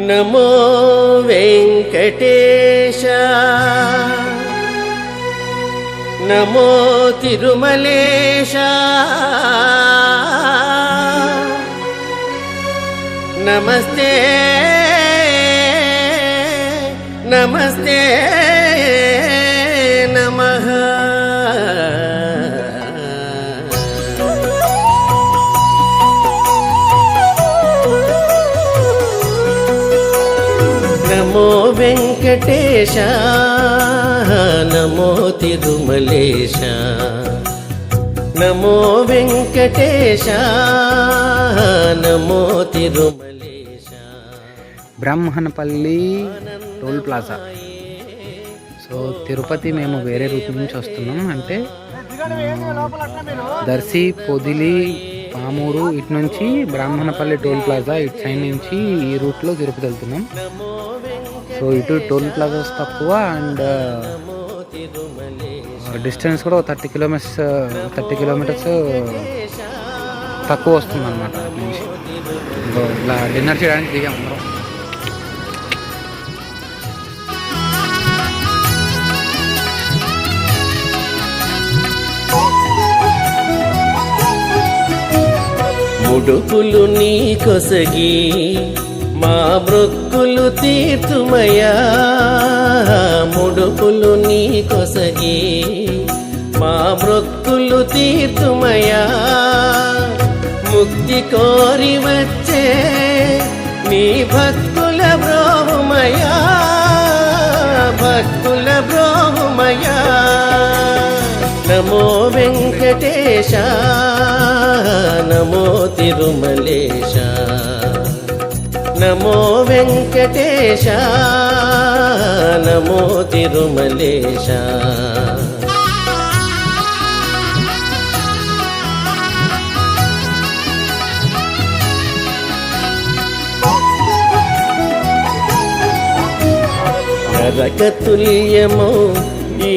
నమో వెంకటేశ. నమో తిరుమలేశ. నమస్తే. నమస్తే. వెంకటేశ నమో తిరుమలేశ నమో వెంకటేశ నమో Tirumalesha Brahmanapalli toll plaza. So Tirupati మేము వేరే రూట్ నుంచి వస్తున్నాం. అంటే దర్శి పొదిలి పామూరు ఇటు నుంచి బ్రాహ్మణపల్లి టోల్ ప్లాజా ఇటు సైడ్ నుంచి ఈ రూట్లో తిరుపతి వెళ్తున్నాం. సో ఇటు టోల్ ప్లాజాస్ తక్కువ అండ్ డిస్టెన్స్ కూడా థర్టీ కిలోమీటర్స్ థర్టీ కిలోమీటర్స్ తక్కువ వస్తుంది అనమాట అటు నుంచి. ఇంకో ఇలా డిన్నర్ చేయడానికి దిగాం అందరం. ముడుపులు నీ కొసగి మా మృక్కులు తీర్చుమయా ముడుపులు నీ కొసగి. మా మృక్కులు తీర్చుమయా ముక్తి కోరి వచ్చే నీ భక్తుల బ్రోహుమయా భక్తుల బ్రోహుమయా నమో వెంకటేశ. నమో తిరుమలేశా. నమో వెంకటేశ నమో తిరుమలేశ. నరకతుల్యము ఈ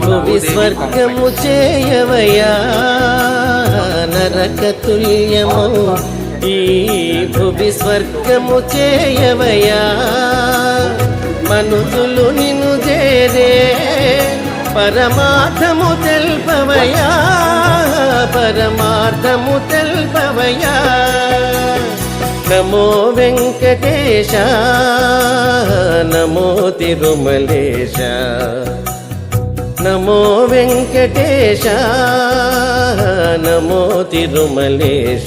భువి స్వర్గము చేయవయా నరకతుల్యము ఈ భువి స్వర్గము చేయవయా మనుషులు నిన్ను చేరే పరమార్థము తెల్పవయా పరమార్థము తెల్పవయా నమో వెంకటేశ నమో తిరుమలేశ. నమో వెంకటేశ నమో తిరుమలేశ.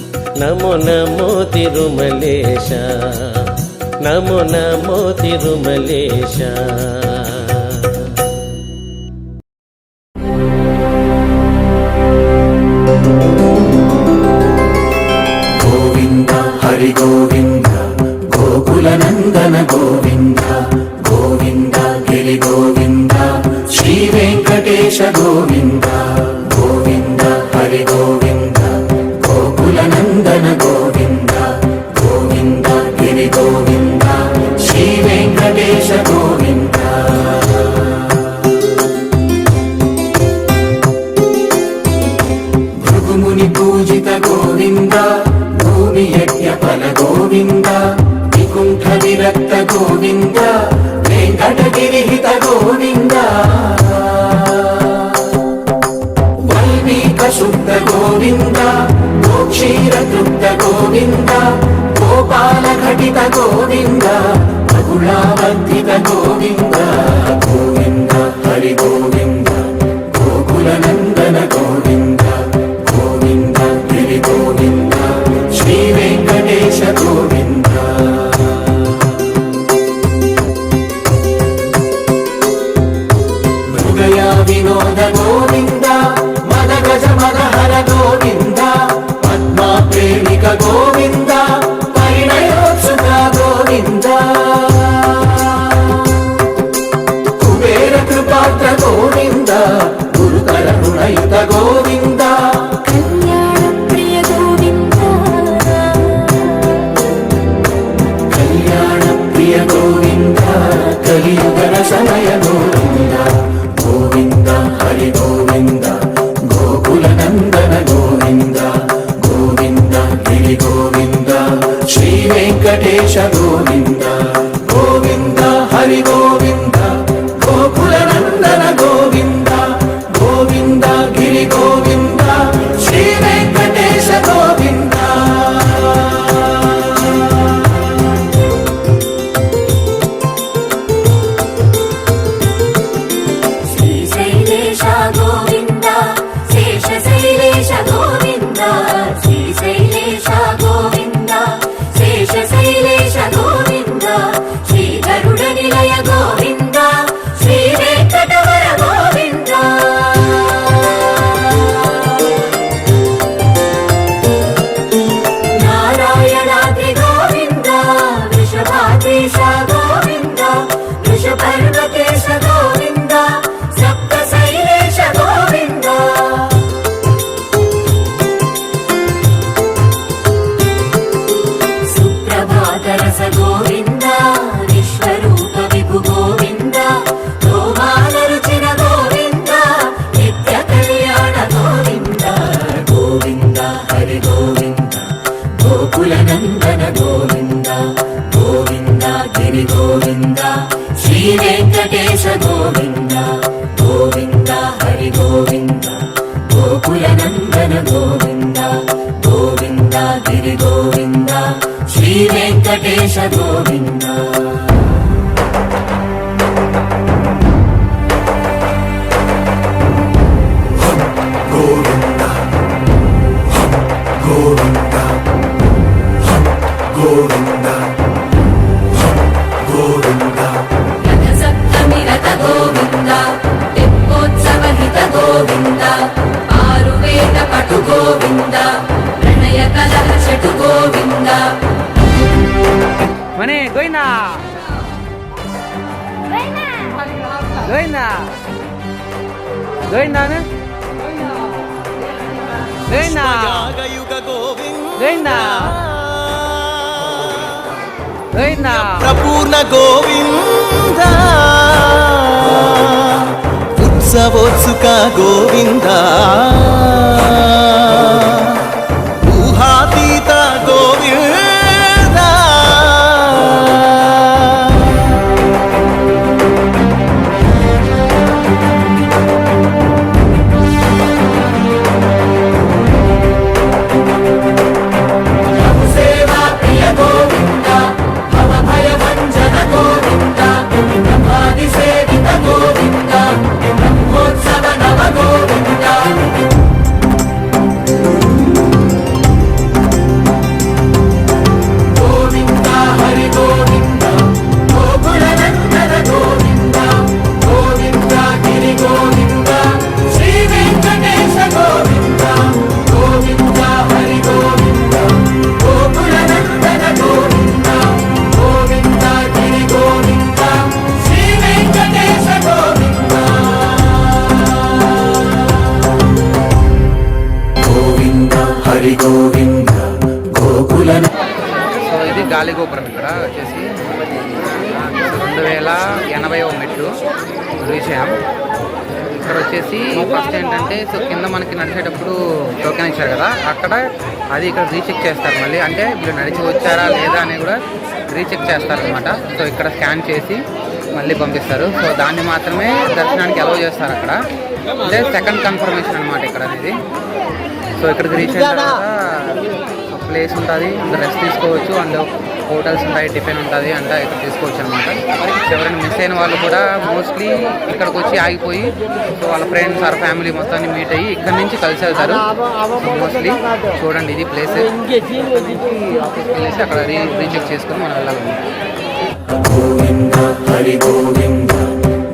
నమో నమో తిరుమలేశ నమో నమో తిరుమలేశ. గోవింద హరి గోవింద గోకుల నందన గో శుద్ధ గోవింద గోక్షీర తృప్త గోవింద గోపాల ఘటిత గోవింద బహుళావర్ధిత గోవింద గోవింద హరి గోవింద. ప్రియదయిత గోవింద కళ్యాణ ప్రియ గోవింద. కళ్యాణ ప్రియ గోవింద కలియుగన సమయ గోవింద. గోవింద హరి గోవింద గోకుల నందన గోవింద. గోవింద గిరి గోవింద శ్రీ వెంకటేశ గోవింద. వెంకటేశ గోయిందా గోయిందా గోయిందా గోయిందా గోయిందా ప్రపూర్ణ గోవింద ఉత్సవోత్సుక గోవింద గోపురం ఇక్కడ వచ్చేసి రెండు వేల ఎనభై ఓ మెట్లు విషయం ఇక్కడ వచ్చేసి ఫస్ట్ ఏంటంటే సో కింద మనకి నడిచేటప్పుడు టోకెన్ ఇచ్చారు కదా అక్కడ అది ఇక్కడ రీచెక్ చేస్తారు మళ్ళీ. అంటే వీళ్ళు నడిచి వచ్చారా లేదా అని కూడా రీచెక్ చేస్తారనమాట సో ఇక్కడ స్కాన్ చేసి మళ్ళీ పంపిస్తారు. సో దాన్ని మాత్రమే దర్శనానికి అలౌ చేస్తారు అక్కడ. అంటే సెకండ్ కన్ఫర్మేషన్ అనమాట ఇక్కడ అనేది. సో ఇక్కడికి రీచ్ అయిన తర్వాత ప్లేస్ ఉంటుంది. రెస్ట్ తీసుకోవచ్చు. అండ్ హోటల్స్ ఉంటాయి టిఫిన్ ఉంటుంది అంతా ఇక్కడ తీసుకోవచ్చు అనమాట ఎవరైనా మిస్ అయిన వాళ్ళు కూడా మోస్ట్లీ ఇక్కడికి వచ్చి ఆగిపోయి సో వాళ్ళ ఫ్రెండ్స్ ఆర్ ఫ్యామిలీ మొత్తాన్ని మీట్ అయ్యి ఇక్కడ నుంచి కలిసి వెళ్తారు. మోస్ట్లీ చూడండి ఇది ప్లేస్ వెళ్ళేసి అక్కడ రీ రీచెక్ చేసుకొని మనం వెళ్ళాలన్నమాట గోవింద హరి గోవింద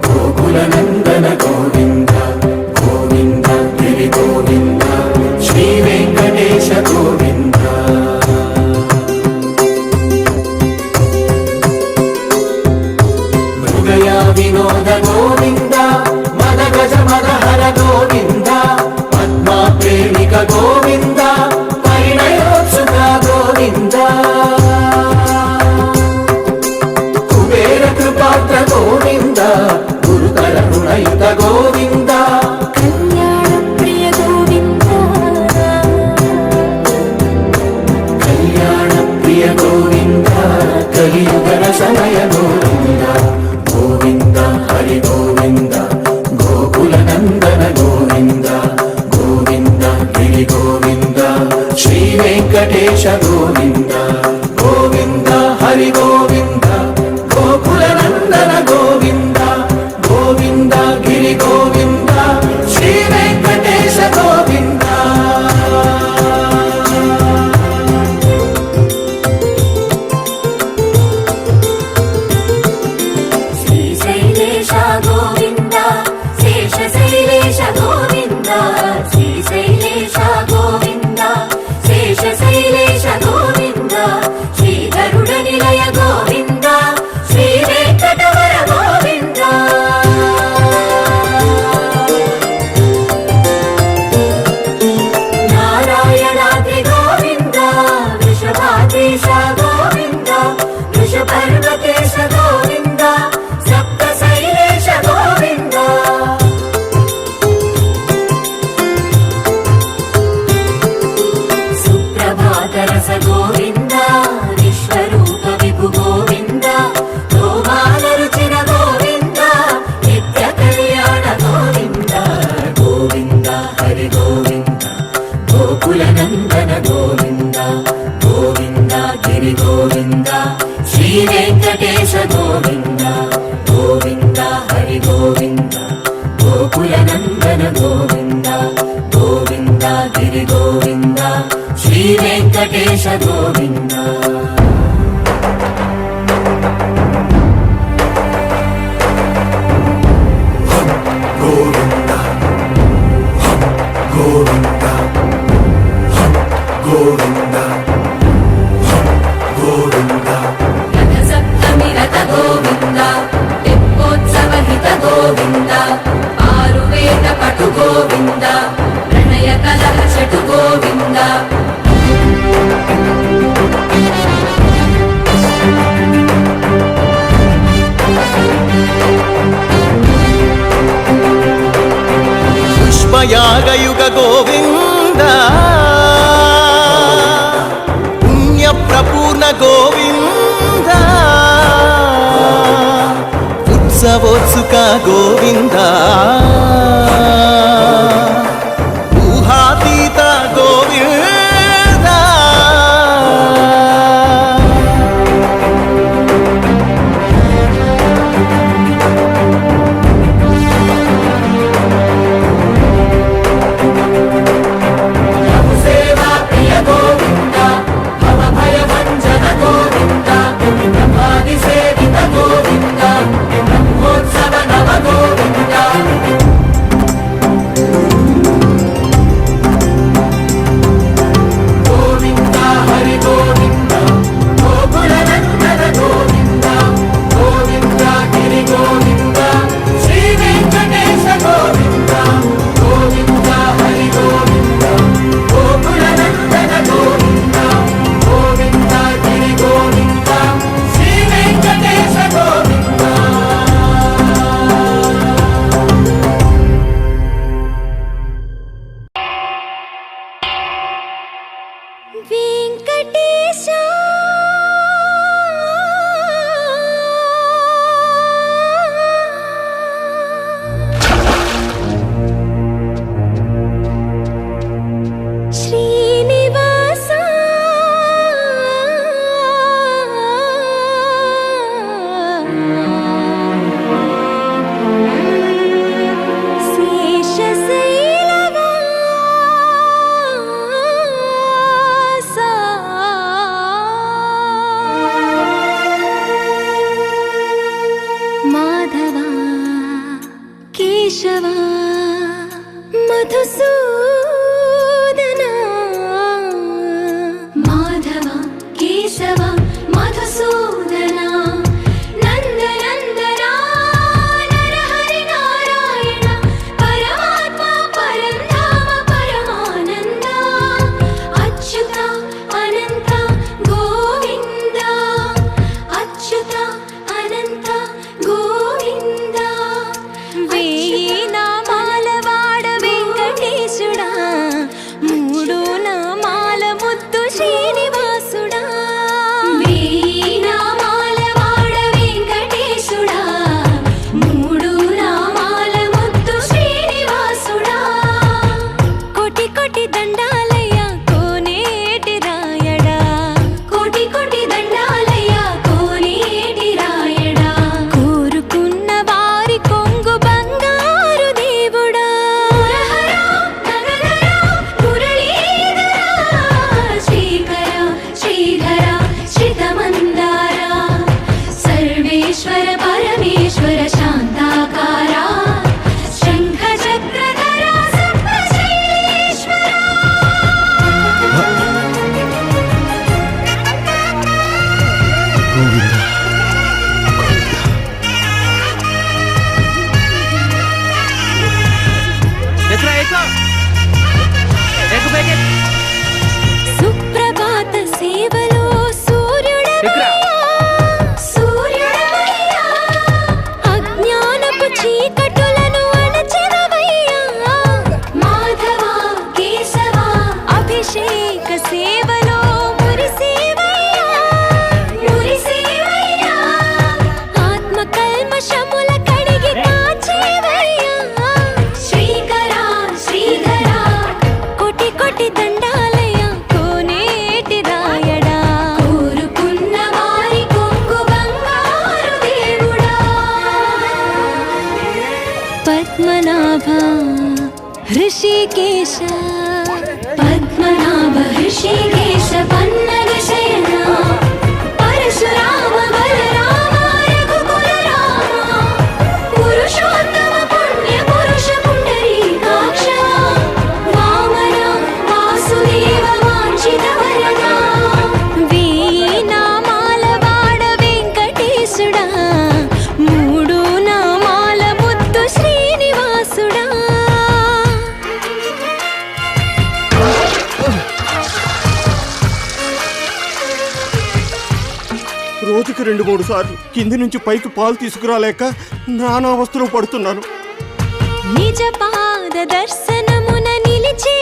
గోకుల నందన గోవింద గోవింద గోవింద శ్రీ వెంకటేశ గోవింద. గోవింద రోజుకి రెండు మూడు సార్లు. కింది నుంచి పైకి పాలు తీసుకురాలేక నానా వస్తువులు పడుతున్నాను. నిజ పాద దర్శనమున నిలిచే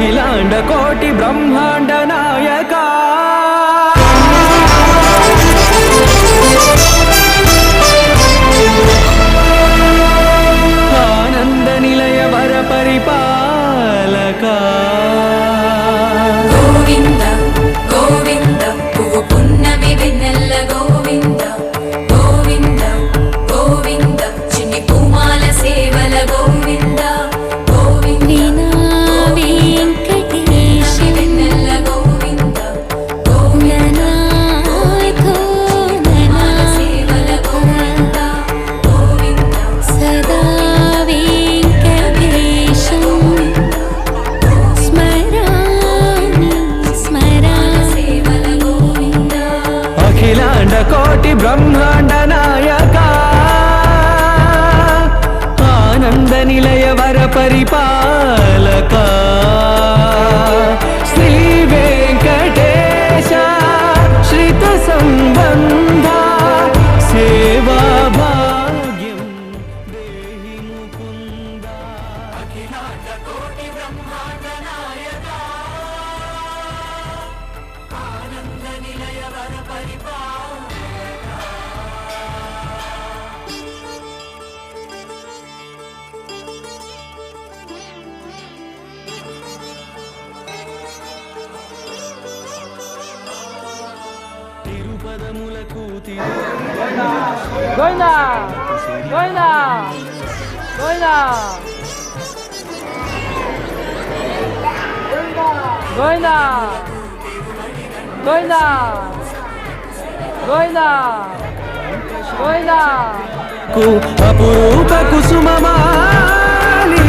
అఖిలాండ కోటి బ్రహ్మాండ నాయ Goina! Goina! Goina! Goina! Goina! Goina! Goina! అపురూప కుసుమ మాలికలు